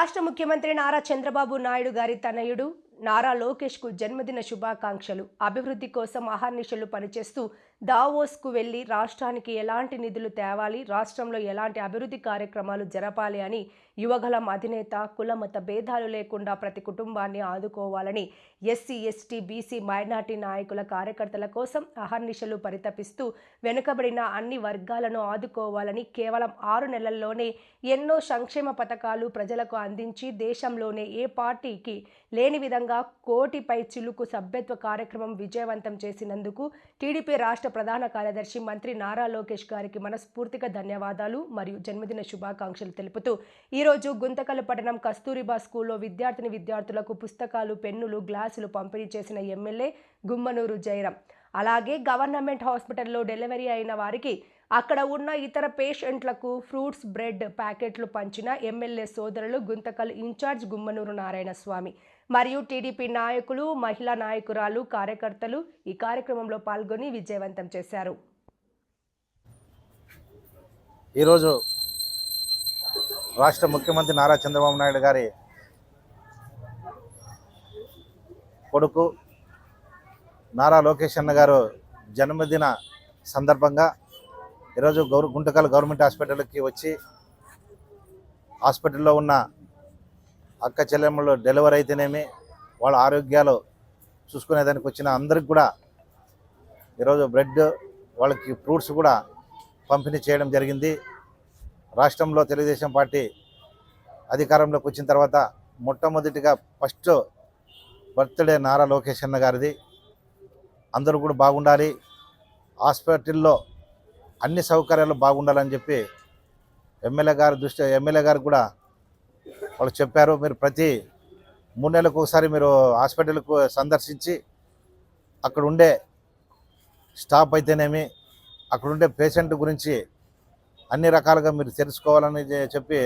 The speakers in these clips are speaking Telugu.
రాష్ట్ర ముఖ్యమంత్రి నారా చంద్రబాబు నాయుడు గారి తనయుడు నారా లోకేష్కు జన్మదిన శుభాకాంక్షలు. అభివృద్ధి కోసం అహర్నిశలు పనిచేస్తూ దావోస్కు వెళ్ళి రాష్ట్రానికి ఎలాంటి నిధులు తేవాలి రాష్ట్రంలో ఎలాంటి అభివృద్ధి కార్యక్రమాలు జరపాలి అని యువగలం అధినేత కులమత భేదాలు లేకుండా ప్రతి కుటుంబాన్ని ఆదుకోవాలని ఎస్సీ ఎస్టీ బీసీ మైనార్టీ నాయకుల కార్యకర్తల కోసం అహర్నిశలు పరితపిస్తూ వెనుకబడిన అన్ని వర్గాలను ఆదుకోవాలని కేవలం ఆరు నెలల్లోనే ఎన్నో సంక్షేమ పథకాలు ప్రజలకు అందించి దేశంలోనే ఏ పార్టీకి లేని విధంగా కోటిపై చిలుకు సభ్యత్వ కార్యక్రమం విజయవంతం చేసినందుకు టీడీపీ రాష్ట్ర ప్రధాన కార్యదర్శి మంత్రి నారా లోకేష్ గారికి మనస్ఫూర్తిగా ధన్యవాదాలు మరియు జన్మదిన శుభాకాంక్షలు తెలుపుతూ ఈరోజు గుంతకల్ పట్టణం కస్తూరిబా స్కూల్లో విద్యార్థిని విద్యార్థులకు పుస్తకాలు పెన్నులు గ్లాసులు పంపిణీ చేసిన ఎమ్మెల్యే గుమ్మనూరు జయరాం. అలాగే గవర్నమెంట్ హాస్పిటల్లో డెలివరీ అయిన వారికి అక్కడ ఉన్న ఇతర పేషెంట్లకు ఫ్రూట్స్ బ్రెడ్ ప్యాకెట్లు పంచిన ఎమ్మెల్యే సోదరులు గుంతకల్ ఇన్ఛార్జ్ గుమ్మనూరు నారాయణ స్వామి. మరియు టీడీపీ నాయకులు మహిళా నాయకురాలు కార్యకర్తలు ఈ కార్యక్రమంలో పాల్గొని విజయవంతం చేశారు. ఈరోజు రాష్ట్ర ముఖ్యమంత్రి నారా చంద్రబాబు నాయుడు గారి కొడుకు నారా లోకేష్ అన్న గారు జన్మదిన సందర్భంగా ఈరోజు గౌర గుంటకల్ గవర్నమెంట్ హాస్పిటల్కి వచ్చి హాస్పిటల్లో ఉన్న అక్క చెల్లెమ్మలు డెలివరీ అయితేనేమి వాళ్ళ ఆరోగ్యాలు చూసుకునేదానికి వచ్చిన అందరికి కూడా ఈరోజు బ్రెడ్ వాళ్ళకి ఫ్రూట్స్ కూడా పంపిణీ చేయడం జరిగింది. రాష్ట్రంలో తెలుగుదేశం పార్టీ అధికారంలోకి వచ్చిన తర్వాత మొట్టమొదటిగా ఫస్ట్ బర్త్డే నారా లోకేష్ అన్న గారిది. అందరూ కూడా బాగుండాలి. హాస్పిటల్లో అన్ని సౌకర్యాలు బాగుండాలని చెప్పి ఎమ్మెల్యే గారు దృష్టి ఎమ్మెల్యే గారు కూడా వాళ్ళు చెప్పారు మీరు ప్రతి మూడు నెలలకు ఒకసారి మీరు హాస్పిటల్కు సందర్శించి అక్కడ ఉండే స్టాఫ్ అయితేనేమి అక్కడ ఉండే పేషెంట్ గురించి అన్ని రకాలుగా మీరు తెలుసుకోవాలని చెప్పి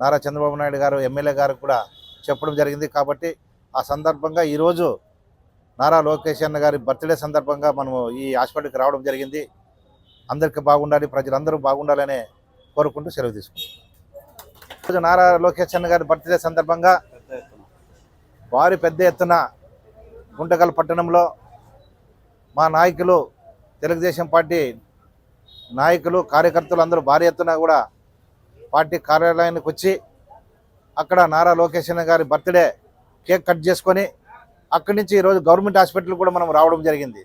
నారా చంద్రబాబు నాయుడు గారు ఎమ్మెల్యే గారు కూడా చెప్పడం జరిగింది. కాబట్టి ఆ సందర్భంగా ఈరోజు నారా లోకేష్ అన్న గారి బర్త్డే సందర్భంగా మనము ఈ హాస్పిటల్కి రావడం జరిగింది. అందరికీ బాగుండాలి ప్రజలందరూ బాగుండాలని కోరుకుంటూ సెలవు తీసుకుంటాం ఈరోజు నారా లోకేష్ అన్న గారి బర్త్డే సందర్భంగా వారి పెద్ద ఎత్తున గుంటకల్ పట్టణంలో మా నాయకులు తెలుగుదేశం పార్టీ నాయకులు కార్యకర్తలు అందరూ భారీ ఎత్తున కూడా పార్టీ కార్యాలయానికి వచ్చి అక్కడ నారా లోకేష్ అన్న గారి బర్త్డే కేక్ కట్ చేసుకొని అక్కడి నుంచి ఈరోజు గవర్నమెంట్ హాస్పిటల్ కూడా మనం రావడం జరిగింది.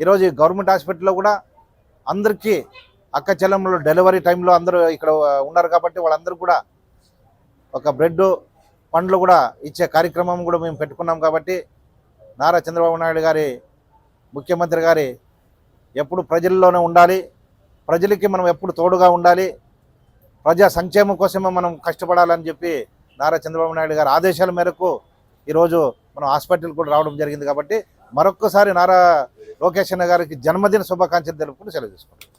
ఈరోజు ఈ గవర్నమెంట్ హాస్పిటల్లో కూడా అందరికీ అక్క చెల్లెమ్మలు డెలివరీ టైంలో అందరూ ఇక్కడ ఉన్నారు కాబట్టి వాళ్ళందరూ కూడా ఒక బ్రెడ్ పండ్లు కూడా ఇచ్చే కార్యక్రమం కూడా మేము పెట్టుకున్నాం కాబట్టి నారా చంద్రబాబు నాయుడు గారి ముఖ్యమంత్రి గారి ఎప్పుడు ప్రజల్లోనే ఉండాలి. ప్రజలకి మనం ఎప్పుడు తోడుగా ఉండాలి. ప్రజా సంక్షేమం కోసమే మనం కష్టపడాలని చెప్పి నారా చంద్రబాబు నాయుడు గారి ఆదేశాల మేరకు ఈరోజు మనం హాస్పిటల్ కూడా రావడం జరిగింది కాబట్టి మరొక్కసారి నారా లోకేష్ అన్న గారికి జన్మదిన శుభాకాంక్షలు తెలుపుకుని సెలవు తీసుకుంటాం